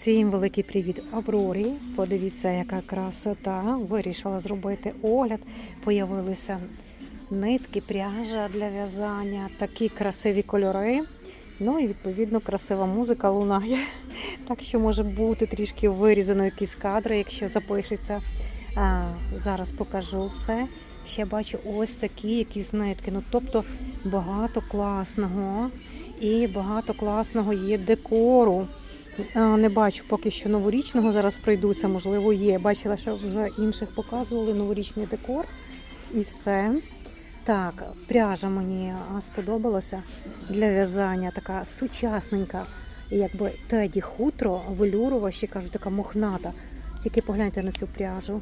Всім великий привіт Аврорі. Подивіться, яка красота. Вирішила зробити огляд. Появилися нитки, пряжа для в'язання, такі красиві кольори. Ну і відповідно красива музика лунає. Так що може бути трішки вирізано якісь кадри, якщо запишеться. А, зараз покажу все. Ще бачу ось такі якісь нитки. Ну тобто багато класного і багато класного є декору. Не бачу поки що новорічного. Зараз пройдуся, можливо, є. Бачила, що вже інших показували новорічний декор і все. Так, пряжа мені сподобалася для в'язання, така сучасненька, якби теді хутро, велюрова, ще кажуть, така мохната. Тільки погляньте на цю пряжу.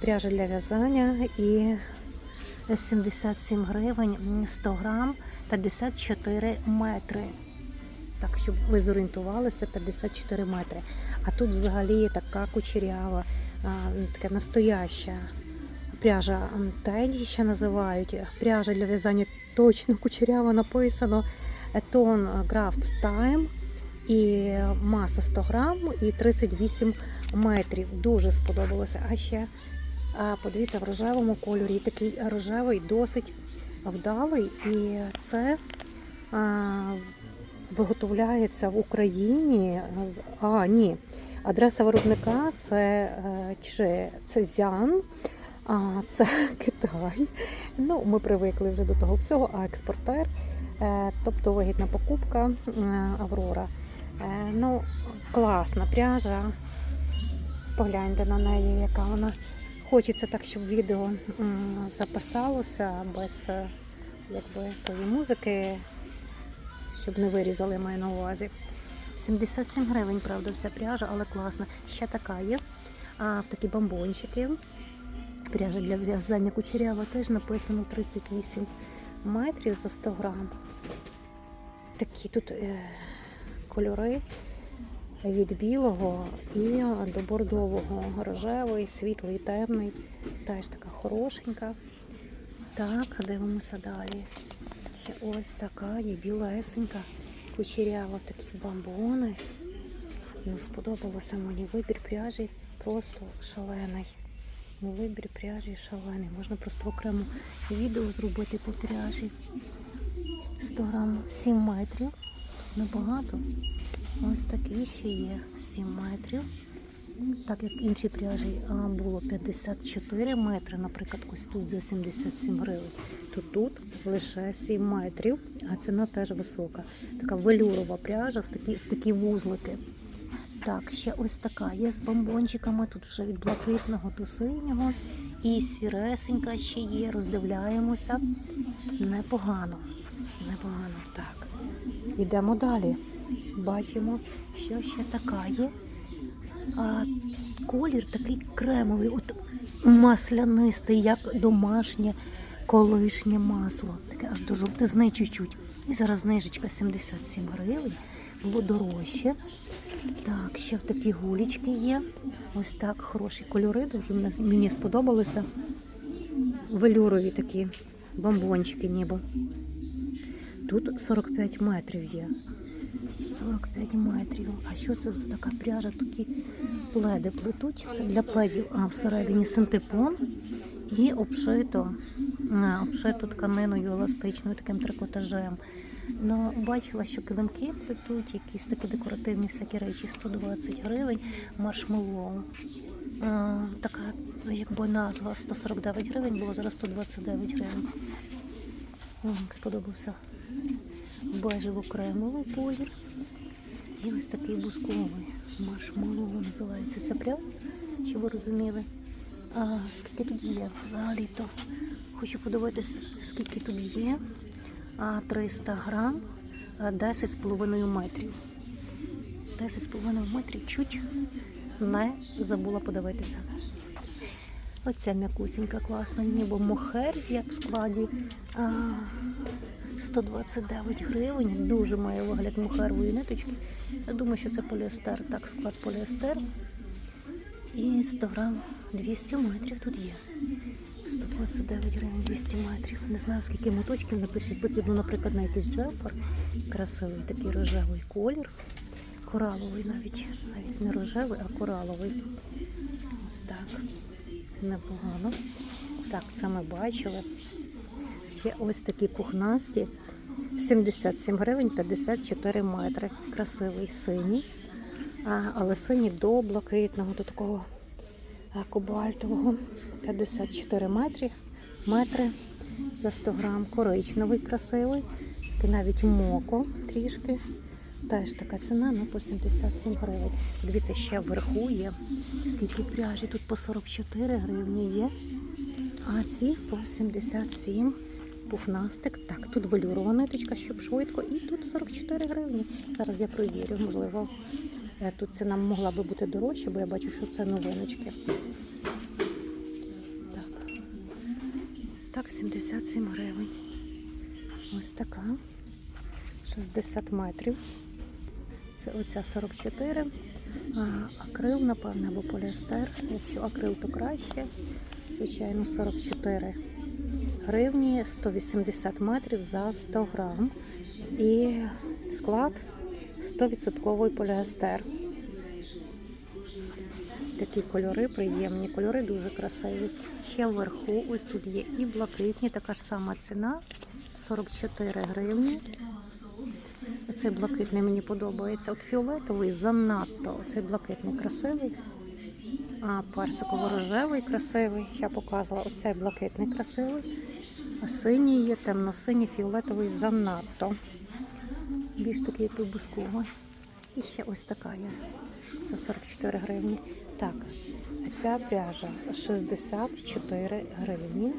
Пряжа для в'язання і 77 гривень, 100 грам, 54 метри. Так, щоб ви зорієнтувалися, 54 метри. А тут взагалі така кучерява, така настояща пряжа теді ще називають. Пряжа для в'язання точно кучерява написано. Тон Craft Time і маса 100 грам і 38 метрів. Дуже сподобалося. А ще подивіться в рожевому кольорі. Такий рожевий, досить вдалий. І це виготовляється в Україні. А, ні. Адреса виробника це е, Че- Цезян, а це Китай. Ну, ми привикли вже до того всього, а експортер, е, тобто вигідна покупка Аврора. Е, Ну, класна пряжа. Погляньте на неї, яка вона. Хочеться так, щоб відео записалося без якби, тої музики, щоб не вирізали маю на увазі. 77 гривень, правда, вся пряжа, але класна. Ще така є. А в такі бомбончики. Пряжа для в'язання кучерява теж написано 38 метрів за 100 грам. Такі тут е, кольори від білого і до бордового. Рожевий, світлий, темний. Теж така хорошенька. Так, дивимося далі. Ще ось така є білесенька, кучерява в такі бамбони. Ну, сподобалося мені вибір пряжі просто шалений. Ну, вибір пряжі шалений. Можна просто окремо відео зробити по пряжі. 100 грам 7 метрів. Небагато. Ось такі ще є 7 метрів. Так як інші пряжі було 54 метри, наприклад, ось тут за 77 гривень, то тут лише 7 метрів, а ціна теж висока. Така велюрова пряжа з такі, в такі вузлики. Так, ще ось така є з бомбончиками. Тут вже від блакитного до синього. І сіресенька ще є, роздивляємося. Непогано. Непогано. Так. Йдемо далі. Бачимо, що ще така є. А колір такий кремовий, от маслянистий, як домашнє колишнє масло. Таке аж до жовтизни чуть-чуть. І зараз знижечка 77 гривень. Було дорожче. Так, ще в такі гулічки є. Ось так хороші кольори. Дуже мені сподобалися. Велюрові такі бомбончики ніби. Тут 45 метрів є. 45 метрів. А що це за така пряжа? Такі пледи плетуть. Це для пледів. А всередині синтепон і обшито, обшито тканиною еластичною, таким трикотажем. Ну, бачила, що килимки плетуть, якісь такі декоративні всякі речі, 120 гривень, маршмеллоу. А, така, якби назва 149 гривень, було зараз 129 гривень. Сподобався бежево-кремовий колір. І ось такий бусковий маршмеллоу називається ця прям, щоб ви розуміли. А скільки тут є взагалі-то? Хочу подивитися, скільки тут є. А, 300 грам, 10,5 метрів. 10,5 метрів чуть не забула подивитися. Оця м'якусінька класна, ніби мохер, як в складі. А, 129 гривень. Дуже має вигляд мохерової ниточки. Я думаю, що це поліестер. Так, склад поліестер. І 100 грам 200 метрів тут є. 129 гривень 200 метрів. Не знаю, скільки моточків напишіть. Потрібно, наприклад, на якийсь джемпер. Красивий такий рожевий колір. Кораловий навіть. Навіть не рожевий, а кораловий. Ось так. Непогано. Так, це ми бачили. Ще ось такі пухнасті. 77 гривень 54 метри. Красивий синій. Але синій до блакитного, до такого а, кобальтового. 54 метри. метри за 100 грам. Коричневий красивий. Такий навіть моко трішки. Теж така ціна на по 77 гривень. Дивіться, ще вверху є. Скільки пряжі? Тут по 44 гривні є. А ці по 77 пухнастик. Так, тут велюрова ниточка, щоб швидко, і тут 44 гривні. Зараз я провірю, можливо, е, тут ціна могла би бути дорожча, бо я бачу, що це новиночки. Так. Так, 77 гривень. Ось така. 60 метрів. Це оця 44. А, акрил, напевне, або поліестер. Якщо акрил, то краще. Звичайно, 44 гривні, 180 метрів за 100 грам. І склад 100% поліестер. Такі кольори приємні, кольори дуже красиві. Ще вверху, ось тут є і блакитні, така ж сама ціна 44 гривні. Цей блакитний мені подобається. От фіолетовий занадто. Цей блакитний красивий. А персиково-рожевий красивий. Я показувала ось цей блакитний красивий. Синій є, темно-синій, фіолетовий занадто. Більш такий як. І ще ось така є. За 44 гривні. Так, ця пряжа 64 гривні.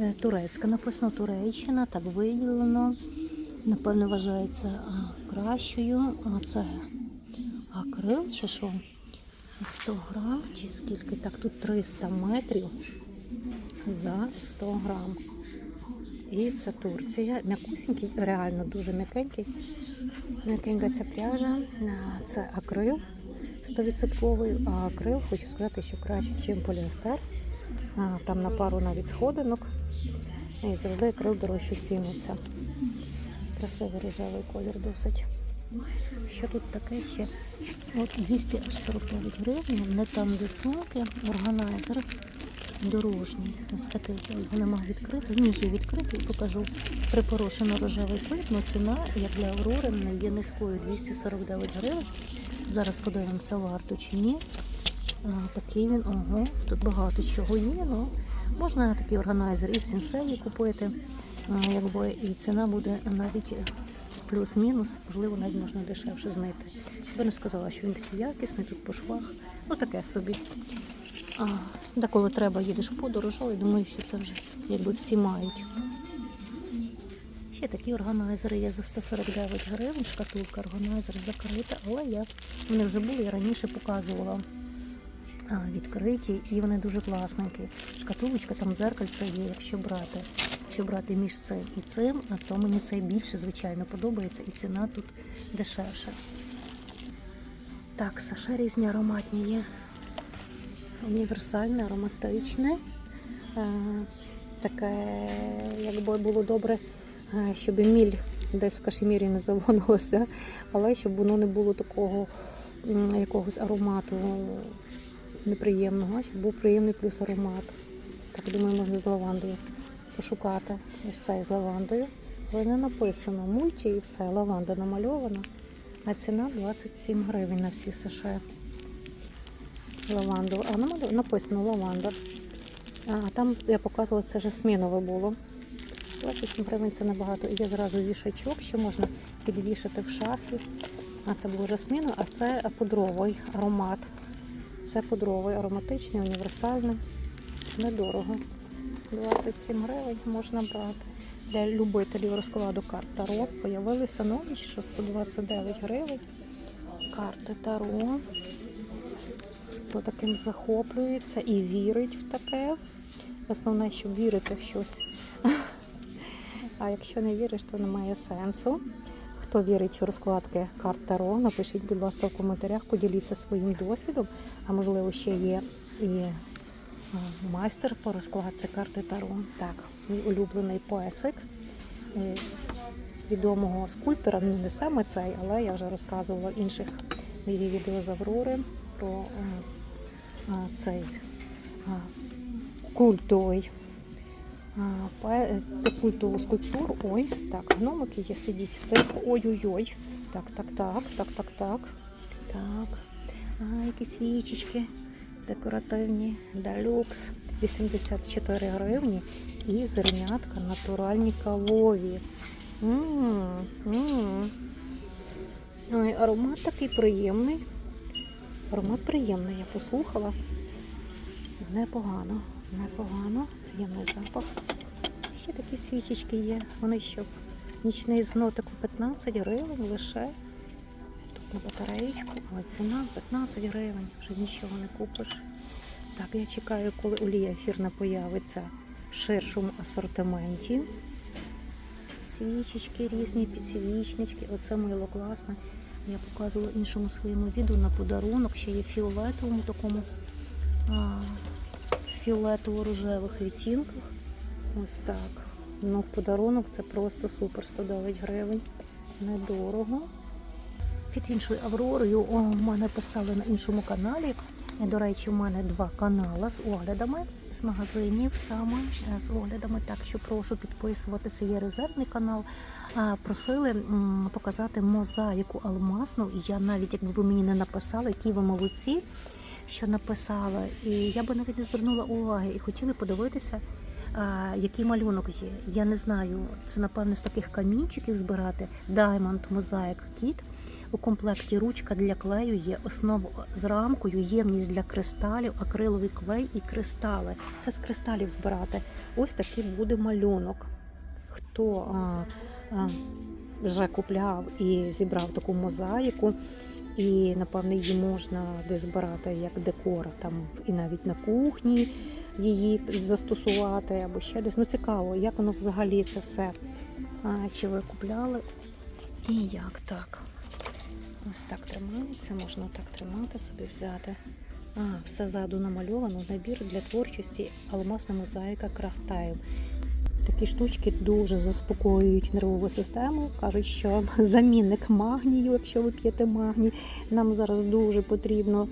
Е, Турецька написано Туреччина, так виділено. Напевно, вважається кращою. А це акрил чи що? 100 грам чи скільки? Так, тут 300 метрів за 100 грам. І це Турція. М'якусінький, реально дуже м'якенький. М'якенька ця пряжа. Це акрил 100%. А акрил, хочу сказати, що краще, ніж поліестер. Там на пару навіть сходинок. І завжди акрил дорожче ціниться. Красивий рожевий колір досить. Що тут таке ще? От 249 гривень, не там де органайзер дорожній. Ось такий нема відкритий. Ні, є відкритий, покажу. Припорошено рожевий колір, але ціна, як для Аврори, є низькою 249 гривень. Зараз подивимося, варто чи ні. Такий він, ого, тут багато чого є. Ну, можна такий органайзер і в сінсеї купити. Якби, і ціна буде навіть плюс-мінус, можливо, навіть можна дешевше знайти. Я не сказала, що він такий якісний, тут по швах. Ну таке собі. А, да, коли треба, їдеш в подорож, але думаю, що це вже якби всі мають. Ще такі органайзери є за 149 гривень, шкатулка органайзер закрита, але я вони вже були, я раніше показувала відкриті, і вони дуже класненькі. Шкатулочка, там дзеркальце є, якщо брати. Якщо брати між цим і цим, то мені цей більше, звичайно, подобається, і ціна тут дешевша. Так, саше різні ароматні є. Універсальне, ароматичне. Е, Таке, якби було добре, е, щоб міль десь в кашемірі не завонилося, але щоб воно не було такого якогось аромату неприємного, щоб був приємний плюс аромат. Так думаю, можна з лавандою пошукати. Ось цей з лавандою. Але не написано мульті і все, лаванда намальована. А ціна 27 гривень на всі саше. Лаванду. А намалю- написано лаванда. А там я показувала, це жасмінове було. 27 гривень це набагато. І є зразу вішачок, що можна підвішати в шафі. А це було жасміно, а це пудровий аромат. Це пудровий, ароматичний, універсальний. Недорого. 27 гривень можна брати. Для любителів розкладу карт Таро появилися нові, що 129 гривень. Карти Таро. Хто таким захоплюється і вірить в таке. Основне, щоб вірити в щось. А якщо не віриш, то немає сенсу. Хто вірить в розкладки карт Таро, напишіть, будь ласка, в коментарях, поділіться своїм досвідом, а можливо, ще є і майстер по розкладці карти Таро. Так, мій улюблений песик. Е, відомого скульптора. Ну, не саме цей, але я вже розказувала в інших відео з Аврори про е, цей культовий. Це культову скульптуру. Ой, так, гномики є сидіть. Тихо. Ой-ой-ой. Так, так, так, так, так, так. Так. А, якісь свічечки декоративні. Делюкс. 84 гривні. І зернятка натуральні кавові. Ой, аромат такий приємний. Аромат приємний, я послухала. Непогано, непогано, приємний запах. Ще такі свічечки є. Вони що? Нічний з нотику 15 гривень лише. Тут на батареєчку, але ціна 15 гривень, вже нічого не купиш. Так, я чекаю, коли олія ефірна появиться в ширшому асортименті. Свічечки різні, підсвічнички. Оце мило класне. Я показувала іншому своєму відео на подарунок. Ще є фіолетовому такому фіолетово-рожевих відтінках. Ось так. Ну, в подарунок це просто супер 109 гривень. Недорого. Під іншою Авророю о, в мене писали на іншому каналі. До речі, у мене два канали з оглядами з магазинів саме е, з оглядами. Так що прошу підписуватися. Є резервний канал. Просили показати мозаїку алмазну. Я навіть якби ви мені не написали, які ви молодці, що написали. І я би навіть не звернула уваги і хотіли подивитися. Який малюнок є. Я не знаю, це напевне з таких камінчиків збирати. Diamond Mosaic Kit. У комплекті ручка для клею є основа з рамкою, ємність для кристалів, акриловий клей і кристали. Це з кристалів збирати. Ось такий буде малюнок. Хто а, а, вже купляв і зібрав таку мозаїку, і напевно її можна десь збирати як декор, там і навіть на кухні її застосувати або ще десь. Ну цікаво, як воно взагалі це все. А, чи ви купляли? І як так? Ось так тримається, можна так тримати, собі взяти. А, все ззаду намальовано. Набір для творчості алмазна мозаїка Time. Такі штучки дуже заспокоюють нервову систему. Кажуть, що замінник магнію, якщо ви п'єте магній, нам зараз дуже потрібно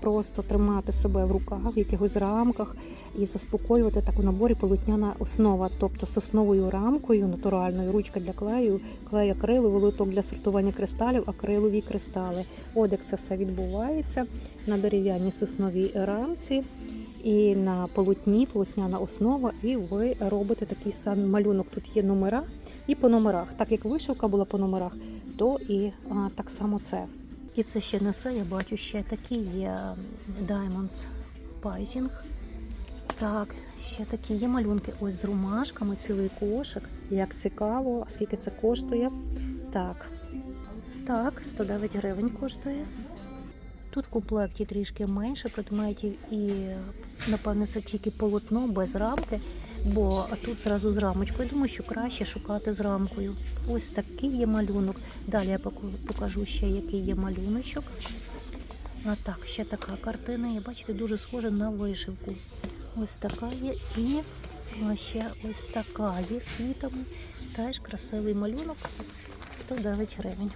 просто тримати себе в руках, в якихось рамках і заспокоювати так у наборі полотняна основа, тобто з основою рамкою, натуральною, ручка для клею, клей акрилу, вилиток для сортування кристалів, акрилові кристали. От як це все відбувається на дерев'яній сосновій рамці. І на полотні, полотняна основа, і ви робите такий самий малюнок. Тут є номера і по номерах. Так як вишивка була по номерах, то і а, так само це. І це ще не все. Я бачу ще такі є Diamonds Painting. Так, ще такі є малюнки. Ось з ромашками, цілий кошик. Як цікаво, а скільки це коштує? Так. Так, 109 гривень коштує. Тут в комплекті трішки менше предметів і, напевне, це тільки полотно без рамки, бо тут зразу з рамкою. Думаю, що краще шукати з рамкою. Ось такий є малюнок. Далі я покажу ще, який є малюночок. А так, ще така картина. є, бачите, дуже схожа на вишивку. Ось така є і ще ось така є з квітами. Теж красивий малюнок. 109 гривень.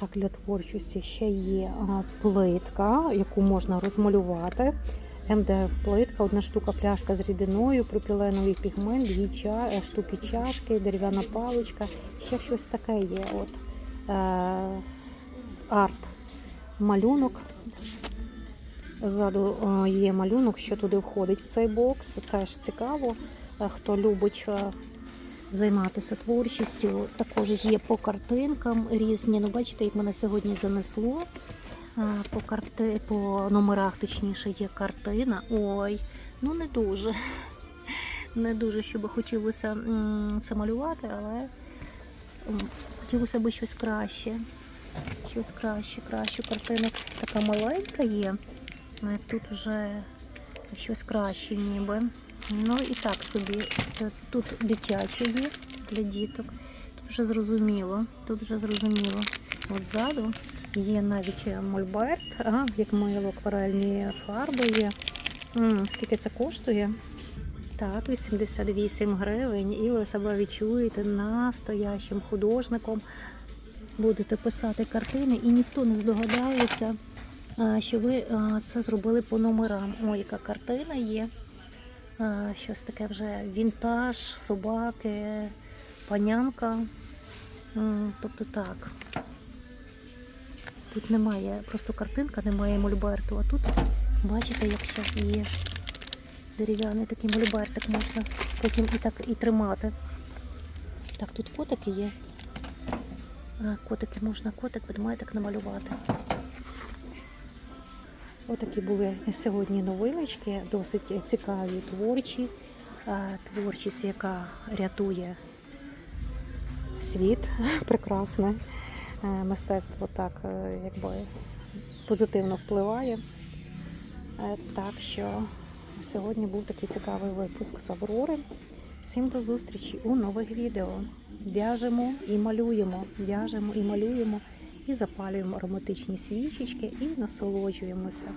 Так, для творчості ще є плитка, яку можна розмалювати. МДФ плитка, одна штука пляшка з рідиною, пропіленовий пігмент, дві ча... е, штуки чашки, дерев'яна паличка. Ще щось таке є. От. Е, арт малюнок. Ззаду е, є малюнок, що туди входить в цей бокс. Теж цікаво. Е, Хто любить займатися творчістю. Також є по картинкам різні. Ну, бачите, як мене сьогодні занесло. По карти, по номерах, точніше, є картина. Ой, ну не дуже. Не дуже, щоб хотілося це малювати, але хотілося б щось краще. Щось краще, кращу картину. Така маленька є. Тут вже щось краще ніби. Ну і так собі. Е, Тут дитяче є для діток. Тут вже зрозуміло. Тут вже зрозуміло. От ззаду є навіть мольберт, а, як мило, акварельні фарби є. М, скільки це коштує? Так, 88 гривень, і ви себе відчуєте настоящим художником. Будете писати картини, і ніхто не здогадається, що ви це зробили по номерам. Ой, яка картина є. Щось таке вже вінтаж, собаки, панянка. Тобто так. Тут немає, просто картинка, немає мольберту, а тут бачите, як ще є дерев'яний такий мольбертик можна потім і так і тримати. Так, тут котики є. Котики можна котик, ведмедик намалювати. Отакі були сьогодні новиночки, досить цікаві, творчі. Творчість, яка рятує світ, прекрасне. Е, Мистецтво так е, якби позитивно впливає. Е, Так що сьогодні був такий цікавий випуск з Аврори. Всім до зустрічі у нових відео. В'яжемо і малюємо, в'яжемо і малюємо, і запалюємо ароматичні свічечки і насолоджуємося.